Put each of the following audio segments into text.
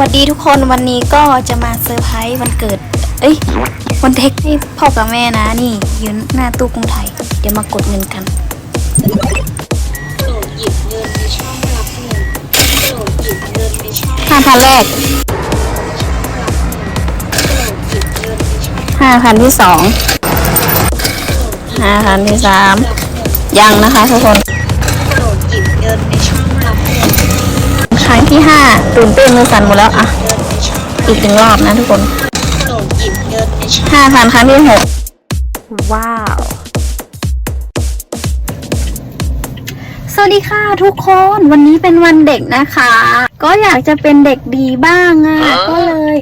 วัสดีทุกคนวันนี้ก็จะมาเซอร์ไพรส์วันเกิด เอ้ย วันเด็กให้พ่อกับแม่นะนี่ยืนหน้าตู้กรุงไทย เดี๋ยวมากดเงินกันห้าพันแรกห้าพันที่สองห้าพันที่สามยังนะคะทุกคนโปรดหยิบเงินในช่อง รั้งที่ห้าตื่นเต้นมือสั่นหมดแล้วอะเงินในช่องอีกหนึ่งรอบนะทุกคนโปรดหยิบเงินในช่องห้าพันครั้งที่หกว้าว สวัสดีค่ะทุกคนวันนี้เป็นวันเด็กนะคะ ก็อยากจะเป็นเด็กดีบ้างอะก็เลย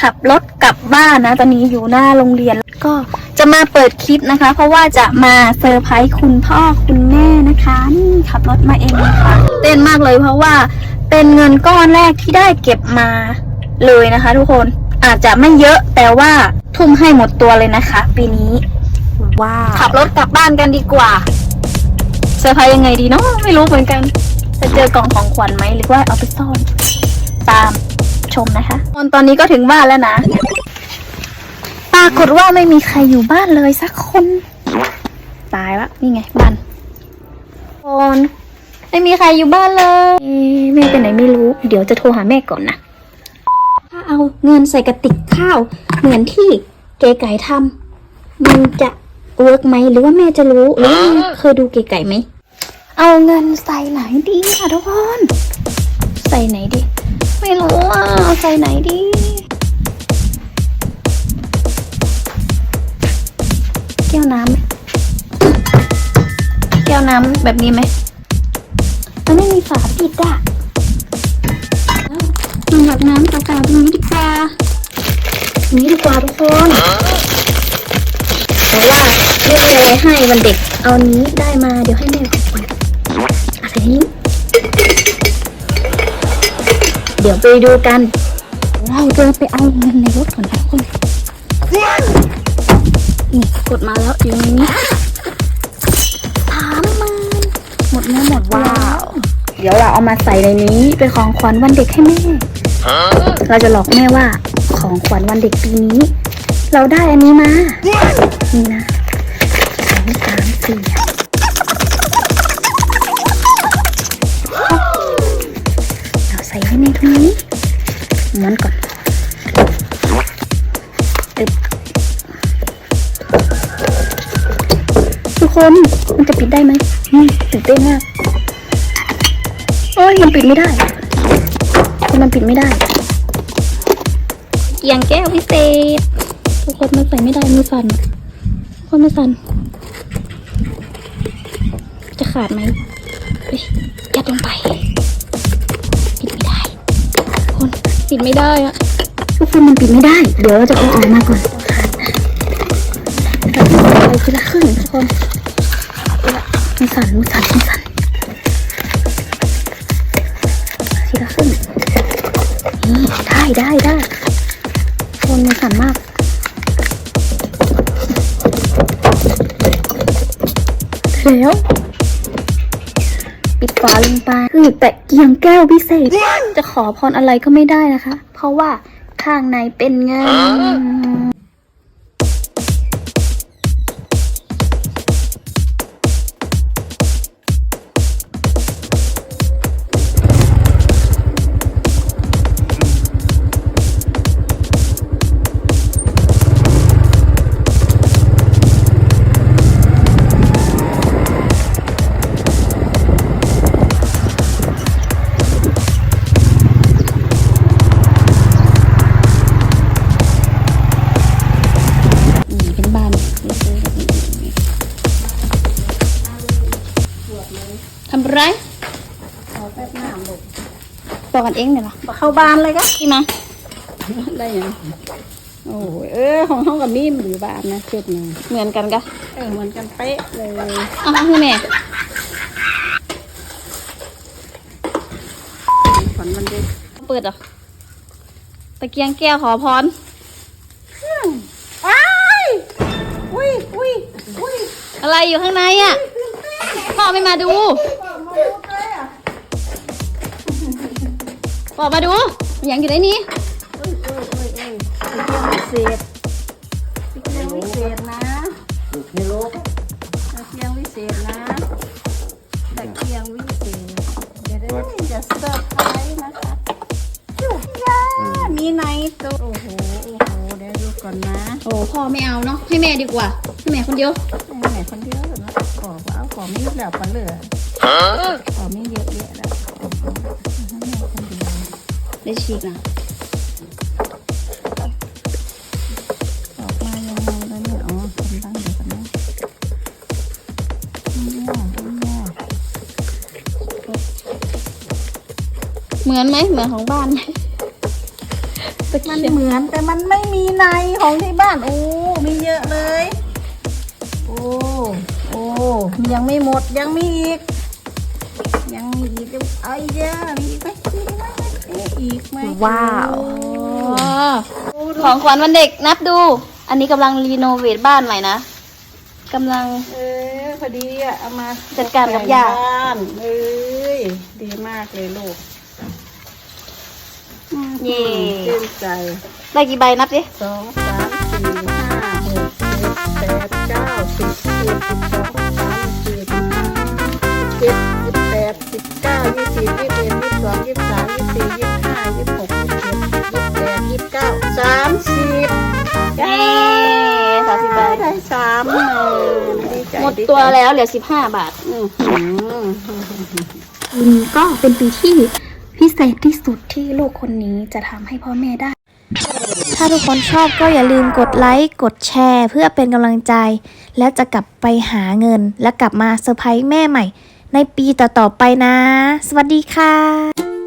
ขับรถกลับบ้านนะ ตอนนี้อยู่หน้าโรงเรียนก็จะมาเปิดคลิปนะคะ เพราะว่าจะมาเซอร์ไพรส์คุณพ่อคุณแม่นะคะ นี่ขับรถมาเองนะคะเต้นมากเลยเพราะว่า เป็นเงินก้อนแรกที่ได้เก็บมาเลยนะคะ ทุกคนอาจจะไม่เยอะแต่ว่าทุ่มให้หมดตัวเลยนะคะ ปีนี้ ว้าวขับรถกลับบ้านกันดีกว่าเซอร์ไพรส์ยังไงดีเนาะไม่รู้เหมือนกันจะเจอกล่องของขวัญไหมหรือว่าเอาไปซ่อน ตามชมนะคะตอนนี้ก็ถึงบ้านแล้วนะ ปรากฏว่าไม่มีใครอยู่บ้านเลยสักคน ตายละนี่ไงบ้านคน ไม่มีใครอยู่บ้านเลยเอ๊ะแม่ไปไหนไม่รู้ เดี๋ยวจะโทรหาแม่ก่อนนะถ้าเอาเงินใส่กระติกข้าว เหมือนที่เก๋ไก่ทำมันจะเวิร์กไหมหรือว่าแม่จะรู้หรือว่าแม่เคยดูเก๋ไก่ไหมเอาเงินใส่ไหนดีค่ะทุกคนใส่ไหนดี ไม่รู้อะเอาใส่ไหนดีแก้วน้ำไหมแก้วน้ำแบบนี้ไหมมันไม่มีฝาปิดอะเอาแบบน้ำเก่าๆตรงนี้ดีกว่าตรงนี้ดีกว่าทุกคนแต่ว่าไม่มีอะไรให้วันเด็ก เอานี้ได้มาเดี๋ยวให้แม่ของขวัญอะไรนี้เดี๋ยวไปดูกัน เราเดินไปเอาเงินในรถก่อนนะทุกคนนี่กดมาแล้วอยู่ในนี้สามหมื่นหมดเนื้อหมดว้าว เดี๋ยวเราเอามาใส่ในนี้เป็นของขวัญวันเด็กให้แม่ เราจะหลอกแม่ว่าของขวัญวันเด็กปีนี้ เราได้อันนี้มา นี่นะสองสามสี่เราใส่ไว้ในตรงนี้ม้วนก่อนทุกคนมันจะปิดได้ไหมตื่นเต้นมาก อ้ยมันปิดไม่ได้มันปิดไม่ได้เกียงแก้วพิเศษ ทุกคนมันใส่ไม่ได้มือสั่นทุกคนมือสั่น จะขาดไหมเฮ้ยยัดลงไปปิดไม่ได้ทุกคนปิดไม่ได้อะทุกคนมันปิดไม่ได้ เดี๋ยวเราจะเอาออกมาก่อนไปทีละครึ่งทุกคนทีละมือสั่นมือสั่นมือสั่น ได้ได้ได้ทุกคนมือสั่นมากแล้วปิดฝาลงไปคือแต่เกียงแก้วพิเศษ จะขอพรอะไรก็ไม่ได้นะคะ เพราะว่าข้างในเป็นเงินนี่ บอกกันเองเนี่ยเหรอบอกเข้าบ้านเลยก็ที่มาได้ยังโอ้ยเออของห้องกับมีมอยู่บ้านนะชุดหนึงเหมือนกันกะเออเหมือนกันเป๊ะเลยเอามาคือแม่ฝันมันเด็กเปิดเหรอตะเกียงแก้วขอพรอ้ายอุ้ยอุ้ยอุ้ยอะไรอยู่ข้างในอะพ่อไม่มาดู มาดูเลยอะพ่อมาดูมันยังอยู่ในนี้เอ้ยเอ้ยเอ้ยเอ้ยไปเที่ยววิเศษไปเที่ยววิเศษนะลูกนี่ลูกไปเที่ยววิเศษนะไปเที่ยววิเศษเดี๋ยวเดี๋ยวจะเซอร์ไพรส์นะคะจุ๊บย่ามีไหนตัวโอ้โหโอ้โหเดี๋ยวดูก่อนนะโอ้พ่อไม่เอาเนาะให้แม่ดีกว่าให้แม่คนเดียวแม่คนเดียวเหรอนะขอเอาขอไม่เยอะแล้วปะเหลือขอไม่เยอะแยะแล้ว ได้ฉีกนะออกมายังไงแล้วเนี่ยอ๋อทำตั้งเดี๋ยวกันนะไม่ากไม่ากเหมือนไหมเหมือนของบ้านไหมมันเหมือนแต่มันไม่มีในของที่บ้านโอ้มีเยอะเลย โอ้โอ้ยังไม่หมดยังมีอีก ยังมีอีกไอ้เจ้ามีอีกไหมมีอีกไหม อ๊ะอีกไหมว้าวโอ้ของขวัญวันเด็กนับดู อันนี้กำลังรีโนเวทบ้านใหม่นะกำลัง เออพอดีอะเอามาจัดการกับย่าแต่งบ้านเอ้ยดีมากเลยลูกเย่ชื่นใจได้กี่ใบนับดิสองสามสี่ห้าหกเจ็ดแปดเก้าสิบสิบเอ็ดสิบสอง สองยี่สิบสามยี่สิบสี่ยี่สิบห้ายี่สิบหกยี่สิบเจ็ดยี่สิบแปดยี่สิบเก้าสามสิบเย้สามสิบใบได้สามหมื่นดีใจหมดตัวแล้วเหลือสิบห้าบาท อือหือปีนี้ก็เป็นปีที่พิเศษที่สุดที่ลูกคนนี้จะทำให้พ่อแม่ได้ ถ้าทุกคนชอบก็อย่าลืมกดไลค์กดแชร์ เพื่อเป็นกำลังใจ แล้วจะกลับไปหาเงิน และกลับมาเซอร์ไพรส์แม่ใหม่ ในปีต่อๆไปนะ สวัสดีค่ะ